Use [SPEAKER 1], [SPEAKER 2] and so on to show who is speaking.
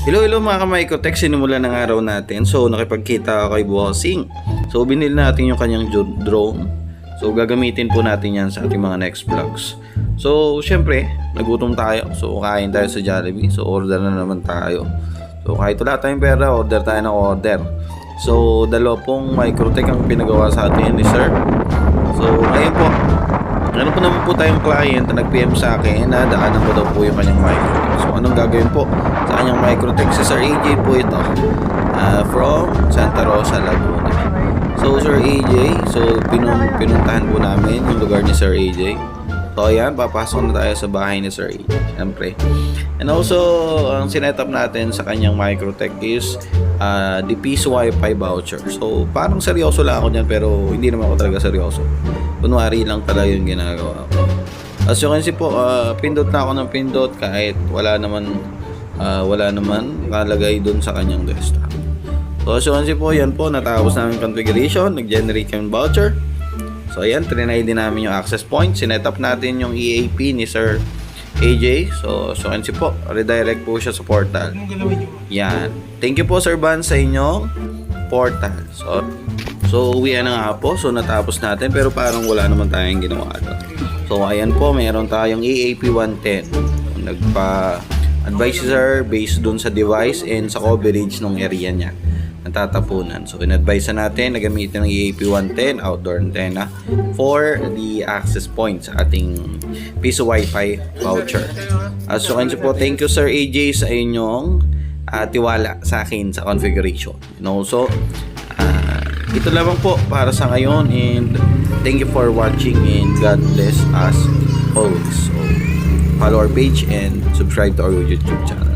[SPEAKER 1] Hello, hello mga ka-Microtech. Sinimula ng araw natin. So, nakipagkita ako kay Bossing. So, binili natin yung kanyang drone. So, gagamitin po natin yan sa ating mga next vlogs. So, syempre, nagutom tayo. So, kain tayo sa Jollibee. So, order na naman tayo. So, kahit wala tayong pera, order tayo ng order. So, dalawa pong Microtech ang pinagawa sa atin ni Sir. So, ngayon po, Meron po naman po tayong client na nag-PM sa akin na daanan ko daw po yung kanyang microtech. So, anong gagawin po kanyang microtech? Si Sir AJ po ito ah, from Santa Rosa, Laguna. So, Sir AJ, so pinun pinuntahan po namin yung lugar ni Sir AJ. So, ayan, papasok na tayo sa bahay ni Sir AJ. Siyempre. And also, ang sinetup natin sa kanyang microtech is uh, the Peace Wi-Fi voucher. So, parang seryoso lang ako dyan pero hindi naman ako talaga seryoso. Kunwari lang talaga yung ginagawa ko. As you can see po, ah, pindot na ako ng pindot kahit wala naman ah, wala naman nakalagay dun sa kanyang desktop. So can see po, yan po, natapos namin configuration, nag-generate kami voucher. So ayan, trinay din namin yung access point, sinet up natin yung EAP ni Sir AJ. So, so see po, redirect po siya sa portal. Yan. Thank you po Sir Van sa inyong portal. So, so uwi na nga po. So, natapos natin pero parang wala naman tayong ginawa doon. So, ayan po, meron tayong EAP 110. Nagpa-advisor based dun sa device and sa coverage ng area niya natatapunan. So, in-advise na natin na gamitin ng EAP 110 outdoor antenna for the access point sa ating piso Wi-Fi voucher. Uh, so, kanyo po, thank you Sir AJ sa inyong uh, tiwala sa akin sa configuration. You know, so, uh, ito lamang po para sa ngayon and thank you for watching and God bless us always. So, follow our page and subscribe to our YouTube channel.